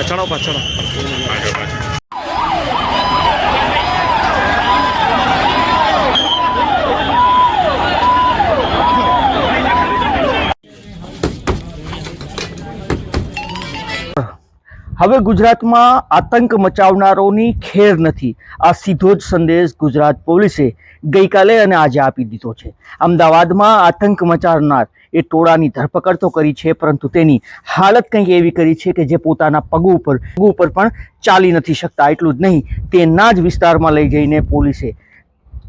પાછળ આવો, હવે ગુજરાતમાં આતંક મચાવનારોની ખેર નથી. આ સીધો જ સંદેશ ગુજરાત પોલીસે ગઈકાલે અને આજે આપી દીધો છે. અમદાવાદમાં આતંક મચાવનાર એ ટોળાની ધરપકડ તો કરી છે, પરંતુ તેની હાલત કંઈક એવી કરી છે કે જે પોતાના પગ ઉપર પગ ઉપર પણ ચાલી નથી શકતા. એટલું જ નહીં, તેના જ વિસ્તારમાં લઈ જઈને પોલીસે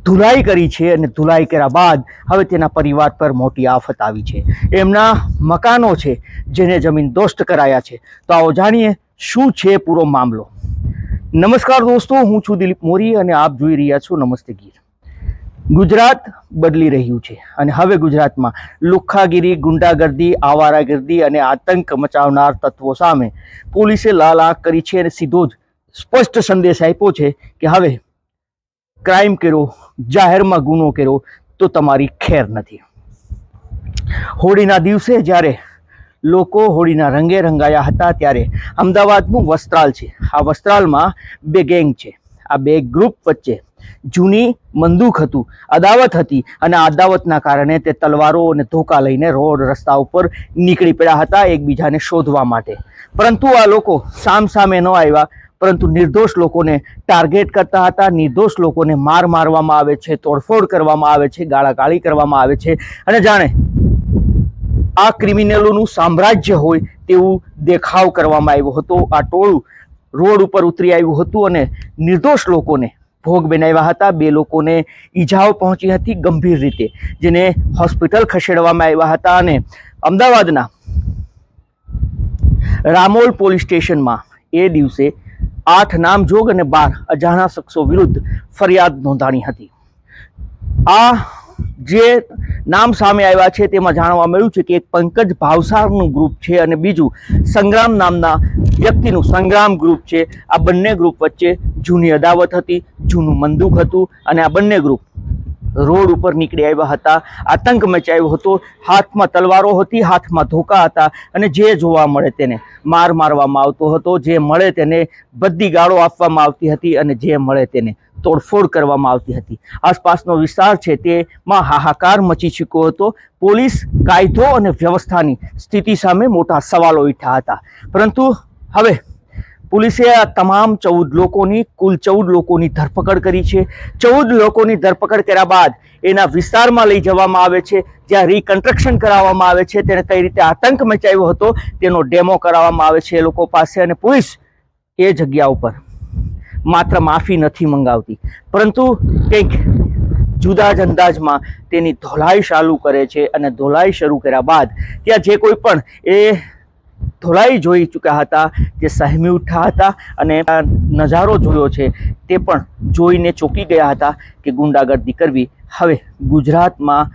ધુલાઈ કરી છે અને ધુલાઈ કર્યા બાદ હવે તેના પરિવાર પર મોટી આફત આવી છે. એમના મકાનો છે જેને જમીન દોસ્ત કરાયા છે. તો આવો જાણીએ શું છે પૂરો મામલો? નમસ્કાર દોસ્તો, હું છું દિલીપ મોરી અને આપ જોઈ રહ્યા છો નમસ્તે ગીર. ગુજરાત બદલી રહ્યું છે અને હવે ગુજરાતમાં લુખ્ખાગીરી, ગુંડાગર્દી, આવારાગર્દી અને આતંક મચાવનાર તત્વો સામે પોલીસે લાલ કરી છે અને સીધો જ સ્પષ્ટ સંદેશ આપ્યો છે કે હવે ક્રાઇમ કર્યો, જાહેરમાં ગુનો કર્યો તો તમારી ખેર નથી. હોળીના દિવસે જ્યારે લોકો હોળીના રંગે રંગાયા હતા ત્યારે અમદાવાદનું વસ્ત્રાલ છે. આ વસ્ત્રાલમાં બે ગેંગ છે. આ બે ગ્રુપ વચ્ચે જૂની બંદૂક હતું, અદાવત હતી અને અદાવતના કારણે તે તલવારો અને ધોકા લઈને રોડ રસ્તા ઉપર નીકળી પડ્યા હતા એકબીજાને શોધવા માટે. પરંતુ આ લોકો સામ સામે ન આવ્યા, પરંતુ નિર્દોષ લોકોને ટાર્ગેટ કરતા હતા, નિર્દોષ લોકોને માર મારવામાં આવે છે, તોડફોડ કરવામાં આવે છે, ગાળાગાળી કરવામાં આવે છે અને જાણે આ ક્રિમિનલોનું સામ્રાજ્ય હોય તેવું દેખાવ કરવામાં આવ્યો હતો. આ ટોળું રોડ ઉપર ઉતરી આવ્યું હતું અને નિર્દોષ લોકોને ભોગ બનાવ્યા હતા. બે લોકોને ઈજાઓ પહોંચી હતી ગંભીર રીતે, જેને હોસ્પિટલ ખસેડવામાં આવ્યા હતા અને અમદાવાદના રામોલ પોલીસ સ્ટેશનમાં એ દિવસે આઠ નામજોગ અને બાર અજાણા શખ્સો વિરુદ્ધ ફરિયાદ નોંધાણી હતી. આ જે નામ સામે આવ્યા છે. તેમાં જાણવા મળ્યું છે કે એક પંકજ ભાવસારનું ગ્રુપ છે અને બીજું સંગ્રામ નામના વ્યક્તિનું સંગ્રામ ગ્રુપ છે. આ બંને ગ્રુપ વચ્ચે જૂની અદાવત હતી, જૂનું મંદુક હતું અને આ બંને ગ્રુપ રોડ ઉપર નીકળી આવ્યા હતા. આતંક મચાવ્યો હતો. હાથમાં તલવારો હતી, હાથમાં ધોકા હતા અને જે જોવા મળે તેને માર મારવામાં આવતો હતો. જે મળે તેને બધી ગાળો આપવામાં આવતી હતી અને જે મળે તેને તોડફોડ કરવામાં આવતી હતી. આસપાસનો વિસ્તાર છે તેમાં હાહાકાર મચી ચૂક્યો હતો. પોલીસ કાયદો અને વ્યવસ્થાની સ્થિતિ સામે મોટા સવાલો ઉઠ્યા હતા. પરંતુ હવે પોલીસે આ તમામ ચૌદ લોકોની, કુલ ચૌદ લોકોની ધરપકડ કરી છે. ચૌદ લોકોની ધરપકડ કર્યા બાદ એના વિસ્તારમાં લઈ જવામાં આવે છે. જ્યાં રિકન્સ્ટ્રક્શન કરાવવામાં આવે છે. તેને કઈ રીતે આતંક મચાવ્યો હતો, તેનો ડેમો કરાવવામાં આવે છે એ લોકો પાસે અને પોલીસ એ જગ્યા ઉપર. માત્ર માફી નથી મંગાવતી. પરંતુ કંઈક જુદા જ અંદાજમાં તેની ધોલાઈ ચાલુ કરે છે અને ધોલાઈ શરૂ કર્યા બાદ ત્યાં જે કોઈ પણ એ ધોલાઈ જોઈ ચૂક્યા હતા, જે સહેમી ઉઠ્યા હતા અને નજારો જોયો છે, તે પણ જોઈને ચોંકી ગયા હતા કે ગુંડાગર્દી કરવી હવે ગુજરાતમાં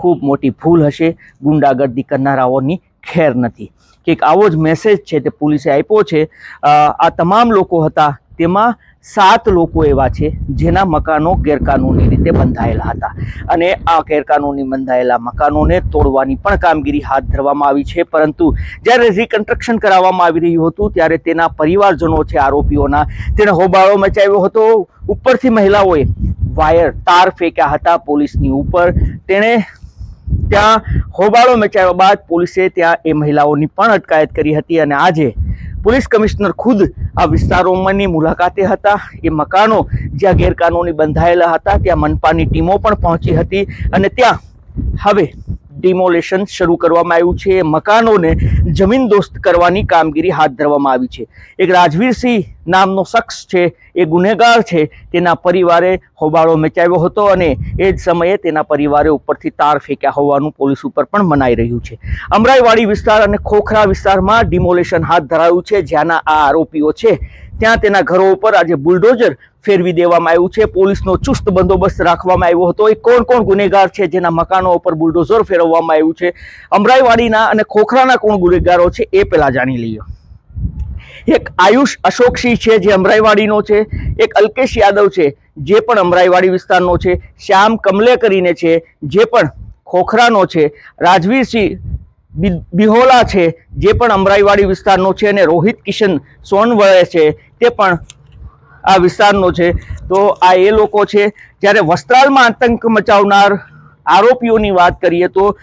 ખૂબ મોટી ભૂલ હશે, ગુંડાગર્દી કરનારાઓની ખેર નથી. કંઈક આવો જ મેસેજ છે તે પોલીસે આપ્યો છે. આ તમામ લોકો હતા તેમાં સાત લોકો એવા છે જેના મકાનો ગેરકાનૂની રીતે બંધાયેલા હતા. અને આ ગેરકાનૂની બંધાયેલા મકાનોને તોડવાની પણ કામગીરી હાથ ધરવામાં આવી છે. પરંતુ જ્યારે રિકન્સ્ટ્રક્શન કરાવવામાં આવી રહ્યું હતું, ત્યારે તેના પરિવારજનો છે, આરોપીઓના, તેણે હોબાળો મચાવ્યો હતો. ઉપરથી મહિલાઓએ વાયર, તાર ફેંક્યા હતા પોલીસની ઉપર. તેણે ત્યાં હોબાળો મચાવ્યા બાદ પોલીસે ત્યાં એ મહિલાઓની પણ અટકાયત કરી હતી અને આજે પોલીસ કમિશનર ખુદ આ વિસ્તારોમાંની મુલાકાતે હતા. એ મકાનો જ્યાં ગેરકાનૂની બંધાયેલા હતા, ત્યાં મનપાની ટીમો પણ પહોંચી હતી અને ત્યાં હવે ડિમોલેશન શરૂ કરવામાં આવ્યું છે. મકાનોને જમીન દોસ્ત કરવાની કામગીરી હાથ ધરવામાં આવી છે. એક રાજવીરસિંહ નામનો શખ્સ છે, એ ગુનેગાર છે. તેના પરિવારે હોબાળો મચાવ્યો હતો અને એ જ સમયે તેના પરિવારે ઉપરથી તાર ફેંક્યા હોવાનું પોલીસ ઉપર પણ મનાઈ રહ્યું છે. અમરાઈવાડી વિસ્તાર અને ખોખરા વિસ્તારમાં ડિમોલેશન હાથ ધરાયું છે. જ્યાંના આ આરોપીઓ છે, ત્યાં તેના ઘરો ઉપર આજે બુલડોઝર ફેરવી દેવામાં આવ્યું છે. પોલીસનો ચુસ્ત બંદોબસ્ત રાખવામાં આવ્યો હતો. એ કોણ કોણ ગુનેગાર છે જેના મકાનો ઉપર બુલડોઝર ફેરવવામાં આવ્યું છે? અમરાઈવાડીના અને ખોખરાના કોણ ગુનેગારો છે એ પહેલાં જાણી લઈએ. એક આયુષ અશોકસિંહ છે જે અમરાઈવાડીનો છે. એક અલ્કેશ યાદવ છે જે પણ અમરાઈવાડી વિસ્તારનો છે. શ્યામ કમલે કરીને છે જે પણ ખોખરાનો છે. રાજવીરસિંહ બિહોલા છે જે પણ અમરાઈવાડી વિસ્તારનો છે અને રોહિત કિશન સોનવળે છે તે પણ આ વિસ્તારનો છે. તો આ એ લોકો છે. જ્યારે વસ્ત્રાલમાં આતંક મચાવનાર આરોપીઓની વાત કરીએ તો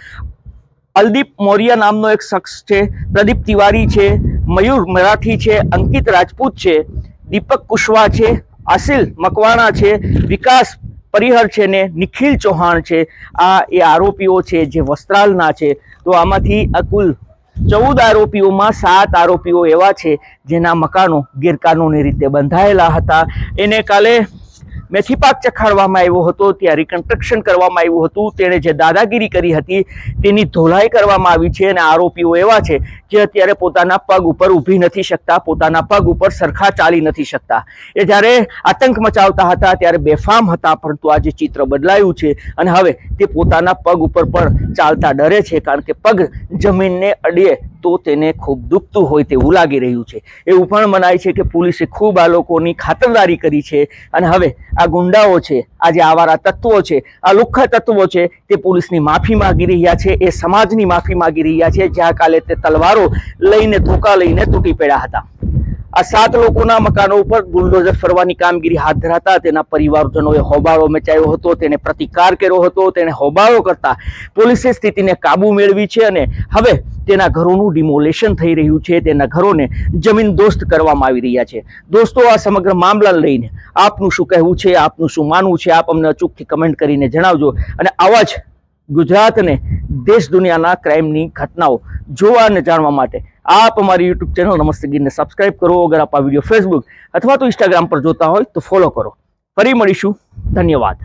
અલદીપ મૌર્ય નામનો એક શખ્સ છે, પ્રદીપ તિવારી છે, મયુર મરાઠી છે, અંકિત રાજપૂત છે, દીપક કુશવા છે, આસિલ મકવાણા છે, વિકાસ પરિહર છે ને નિખિલ ચૌહાણ છે. આ એ આરોપીઓ છે જે વસ્ત્રાલના છે. તો આમાંથી આ કુલ ચૌદ આરોપીઓમાં સાત આરોપીઓ એવા છે જેના મકાનો ગેરકાનૂની રીતે બંધાયેલા હતા. એને કાલે મેથી પાક ચખાડવામાં આવ્યો હતો, ત્યાં રિકન્સ્ટ્રક્શન કરવામાં આવ્યું હતું. તેણે જે દાદાગીરી કરી હતી, તેની ધોલાઈ કરવામાં આવી છે અને આરોપીઓ એવા છે જે અત્યારે પોતાના પગ ઉપર ઊભી નથી શકતા, પોતાના પગ ઉપર સરખા ચાલી નથી શકતા. એ જ્યારે આતંક મચાવતા હતા, ત્યારે બેફામ હતા, પરંતુ આજે ચિત્ર બદલાયું છે અને હવે તે પોતાના પગ ઉપર પણ ચાલતા ડરે છે, કારણ કે પગ જમીનને અડીએ તો તેને ખૂબ દુખતું હોય તેવું લાગી રહ્યું છે. એવું પણ મનાય છે કે પોલીસે ખૂબ આ લોકોની ખાતરદારી કરી છે અને હવે આ ગુંડાઓ છે, આ જે આવારા તત્વો છે, આ લુખ્ખા તત્વો છે તે પોલીસની માફી માંગી રહ્યા છે, એ સમાજની માફી માંગી રહ્યા છે. જ્યાં કાલે તે તલવારો લઈને ધોકા લઈને તૂટી પડ્યા હતા. આ સાત લોકોના મકાનો ઉપર બુલડોઝર ફરવાની કામગીરી હાથ ધરાતા તેના પરિવારજનોએ હોબાળો મચાવ્યો હતો, તેને પ્રતિકાર કર્યો હતો તેને હોબાળો કરતા પોલીસે સ્થિતિને કાબુ મેળવી છે અને હવે તેના ઘરોનું ડિમોલેશન થઈ રહ્યું છે. તેના ઘરોને જમીન દોસ્ત કરવામાં આવી રહ્યા છે. દોસ્તો, આ સમગ્ર મામલા લઈને આપનું શું કહેવું છે? આપનું શું માનવું છે? આપ અમને અચૂકથી કમેન્ટ કરીને જણાવજો. અને આવા જ ગુજરાતને દેશ દુનિયાના ક્રાઇમની ઘટનાઓ જોવા અને જાણવા માટે આપ અમારી યુટ્યુબ ચેનલ નમસ્તે ગીરને સબસ્ક્રાઇબ કરો. અગર આપ આ વીડિયો ફેસબુક અથવા તો ઇન્સ્ટાગ્રામ પર જોતા હોય તો ફોલો કરો. ફરી મળીશું. ધન્યવાદ.